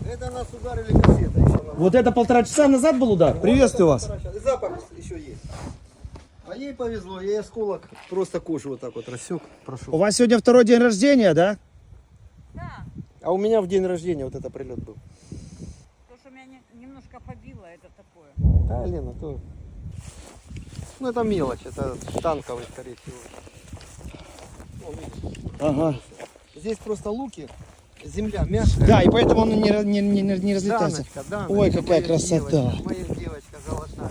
Это нас ударили кассетой Вот это полтора часа назад был удар? Приветствую вас. И запах еще есть. А ей повезло, ей осколок просто кожу вот так вот рассек, У прошел. вас сегодня второй день рождения, да? Да, А у меня в день рождения вот это прилет был. то, что меня не- немножко побило, это такое. Да, Лена, то... Ну это мелочь, это танковый, скорее всего. Ага. Здесь просто луки, земля мягкая. Да, и поэтому он не, не, не, не разлетается. Даночка, Даночка, Ой, какая красота. девочка, Моя девочка золотая.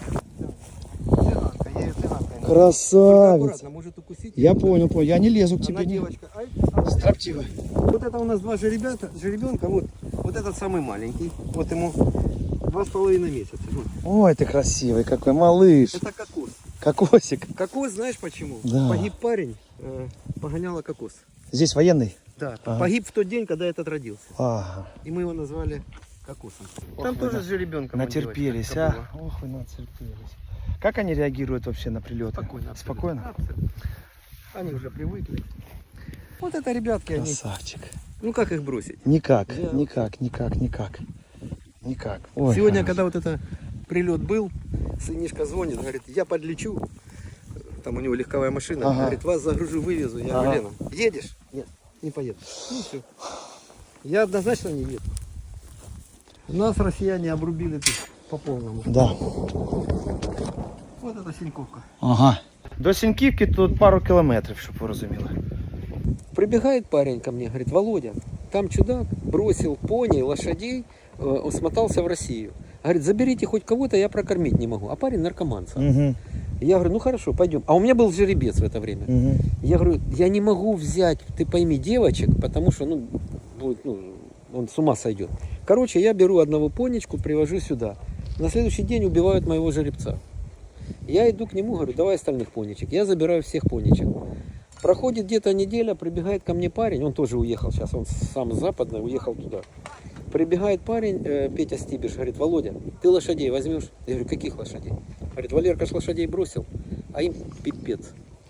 Цыганка, я ее. Только Красавец. аккуратно, может укусить. Я понял, понял. Я не лезу к Она тебе. Не... девочка. Ай. Вот это у нас два жеребята, жеребенка, вот, вот этот самый маленький, вот ему два с половиной месяца. Вот. Ой, ты красивый какой, малыш. Это кокос. Кокосик. Кокос, знаешь почему? Да. Погиб парень, э, погоняла кокос. Здесь военный? Да, Ага. погиб в тот день, когда этот родился. Ага. И мы его назвали кокосом. Ох, Там тоже на- с жеребенком. Натерпелись, а? Ох, вы натерпелись. Как они реагируют вообще на прилеты? Спокойно. абсолютно. Спокойно? Абсолютно. Они уже привыкли. Вот это ребятки, они. Красавчик. Ну как их бросить? Никак, Да. никак, никак, никак. Никак. Ой, Сегодня, хороший. когда вот это прилет был, сынишка звонит, говорит, я подлечу. Там у него легковая машина. Ага. Говорит, вас загружу, вывезу. Я Ага. говорю, Лена, едешь? Нет, не поеду. Ну все. Я однозначно не еду. Нас россияне обрубили тут по полному. Да. Вот это Синьковка. Ага. До Сіньківки тут пару кілометрів, щоб ви розуміли. Прибегает парень ко мне, говорит, Володя, там чудак бросил пони, лошадей, э, смотался в Россию. Говорит, заберите хоть кого-то, я прокормить не могу. А парень наркоман. сам. Угу. Я говорю, ну хорошо, пойдем. А у меня был жеребец в это время. Угу. Я говорю, я не могу взять, ты пойми, девочек, потому что, ну, будет, ну, он с ума сойдет. Короче, я беру одного понечку, привожу сюда. На следующий день убивают моего жеребца. Я иду к нему, говорю, давай остальных понечек. Я забираю всех понечек. Проходит где-то неделя, прибегает ко мне парень, он тоже уехал сейчас, он сам с западной уехал туда. Прибегает парень, э, Петя Стибиш, говорит, Володя, ты лошадей возьмешь? Я говорю, каких лошадей? Говорит, Валерка ж лошадей бросил, а им пипец.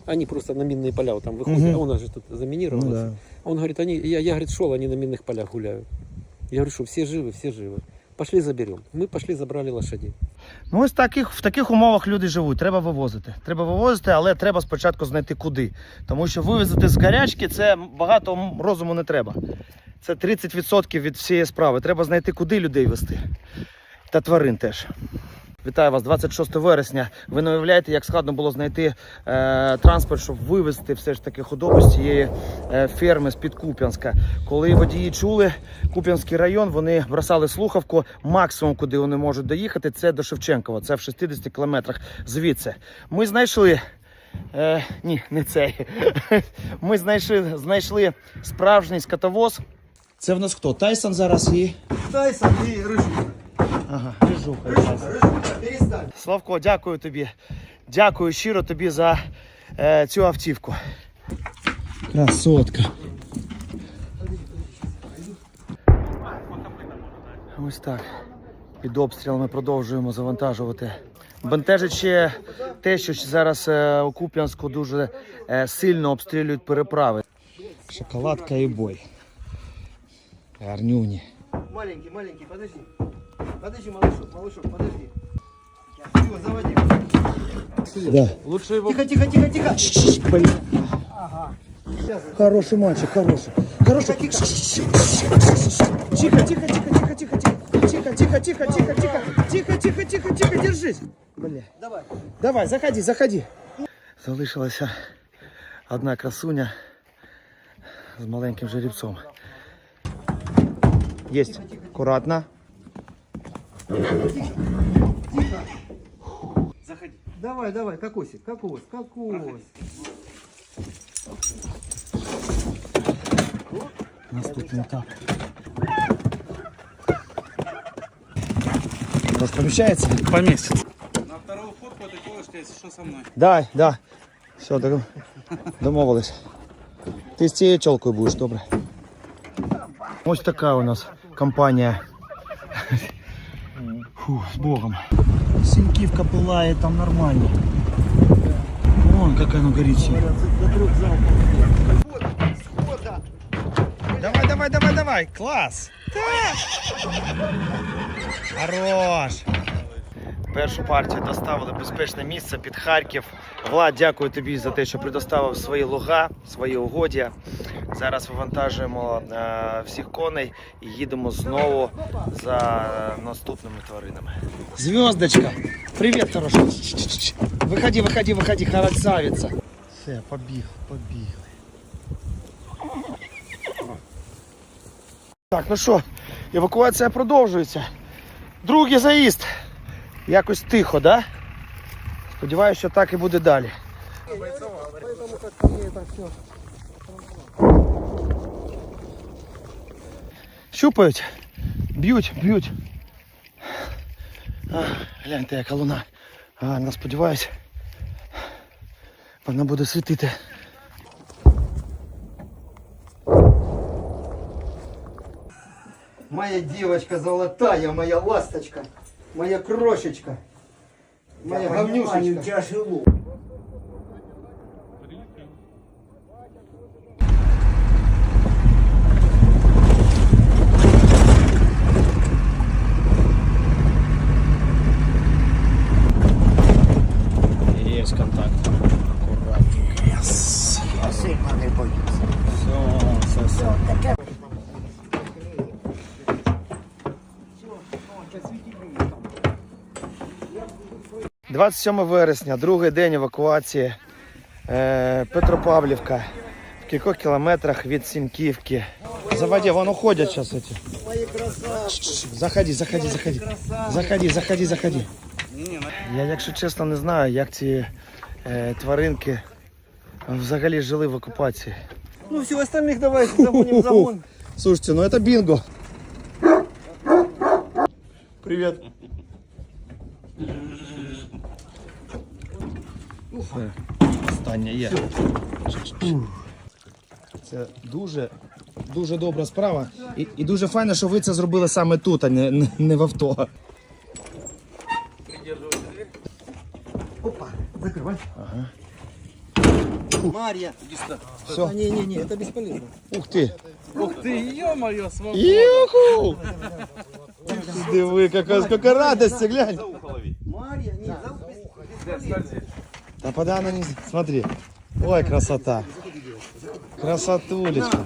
Они просто на минные поля вот там выходят, Мгм. а у нас же тут заминировано. Ну, всё. да. Он говорит, они, я, я говорит, шел, они на минных полях гуляют. Я говорю, что все живы, все живы. Пошли заберем. Мы пошли, забрали лошадей. Ну ось таких, в таких умовах люди живуть. Треба вивозити. Треба вивозити, але треба спочатку знайти куди. Тому що вивезти з гарячки це багато м- розуму не треба. Це 30% від всієї справи. Треба знайти, куди людей вести. Та тварин теж. Вітаю вас 26 вересня. Ви не уявляєте, як складно було знайти е, транспорт, щоб вивезти все ж таки худобу з цієї е, ферми з-під Куп'янська. Коли водії чули Куп'янський район, вони бросали слухавку. Максимум, куди вони можуть доїхати, це до Шевченкова. Це в 60 кілометрах звідси. Ми знайшли. Е, ні, не цей. Ми знайшли, знайшли справжній скотовоз. Це в нас хто? Тайсон зараз і. Тайсон и Рыжуха. Ага, Рижуха. Рыжуха, перестань. Славко, дякую тобі. Дякую щиро тобі за е, цю автівку. Красотка. Ось так. Під обстрілами продовжуємо завантажувати. Бентежить ще те, що зараз е, у Куп'янську дуже е, сильно обстрілюють переправи. Шоколадка і бой. Гарнюні. Маленький, маленький, подожди. Подожди, малышок, малышок, подожди. Все, заводи. Да. Лучше его... Тихо, тихо, тихо, тихо. Блин. Ага. Сейчас. Хороший мальчик, хороший. Хороший. Тихо, Тихо, тихо, тихо, тихо, тихо, тихо. Тихо, тихо, тихо, тихо, тихо. Тихо, тихо, тихо, тихо, держись. Бля. Давай. Давай, заходи, заходи. Залишилася одна красуня з маленьким жеребцом. Єсть. Акуратно. Заходи. Давай, давай, кокосик, кокос, кокос. Наступний етап. Может, помещается? Поместится. На вторую фотку ты ходишь, если что со мной. Дай, да. Все, домовились. Ти з цією чолкою будеш, добре. Ось така у нас компанія. Фу, з Богом. Сіньківка пилає там нормально. Вон, как оно горит. всё. Давай, давай, давай, давай. Клас. Так. Хорош. Першу партію доставили в безпечне місце під Харків. Влад, дякую тобі за те, що предоставив свої луга, свої угоддя. Зараз вивантажуємо е, всіх коней і їдемо знову за наступними тваринами. Звездочка, привіт, хороша. Виходи, виходи, виходи, красавиця. Все, побіг, побігли. Так, ну що, евакуація продовжується. Другий заїзд. Якось тихо, да? Сподіваюся, що так і буде далі. Щупають, б'ють, б'ють. А, гляньте, яка луна. Гарно, сподіваюся. Вона буде світити. Моя девочка золотая, моя ласточка, моя крошечка, моя говнюшечка. тяжело. Не. Все, все, все. 27 вересня, другий день евакуації. Е, Петропавлівка. В кількох кілометрах від Сінківки. Заводі, вон уходять зараз эти. Заходи, заходи, заходи. Заходи, заходи, заходи. Я, якщо чесно, не знаю, як ці е, тваринки взагалі жили в окупації. Ну все, остальных давайте загоним в загон. Слушайте, ну это бинго. Привет. Остання є. Це дуже, дуже добра справа. І, і дуже файно, що ви це зробили саме тут, а не, не, не в авто. Опа, закрывай. Марья. Все. А, не, не, не, это бесполезно. Ух ти. Ух ты, ё-моё, свобода. Юху! Диви, яка, яка радость, глянь. Марья, не, за- Да пода она не... Смотри. Ой, красота. Красотулечка.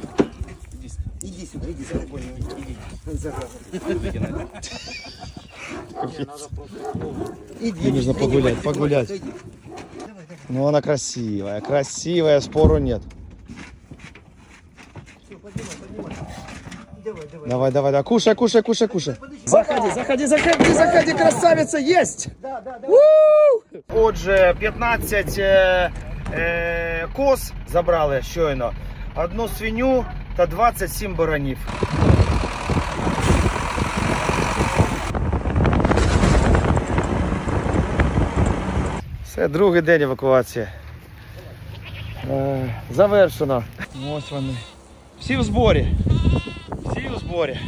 иди сюда, иди сюда, понял, иди. Иди, Мне нужно иди, погулять, иди, погулять. Ну она красивая, красивая, спору нет. Давай, давай, давай, кушай, кушай, кушай, кушай. Заходи, заходи, заходи, заходи, красавица, есть! У! Отже, 15 е, е, коз забрали щойно, одну свиню та 27 баранів. Це другий день евакуації. Е, завершено. Ось вони. Всі в зборі. Всі в зборі.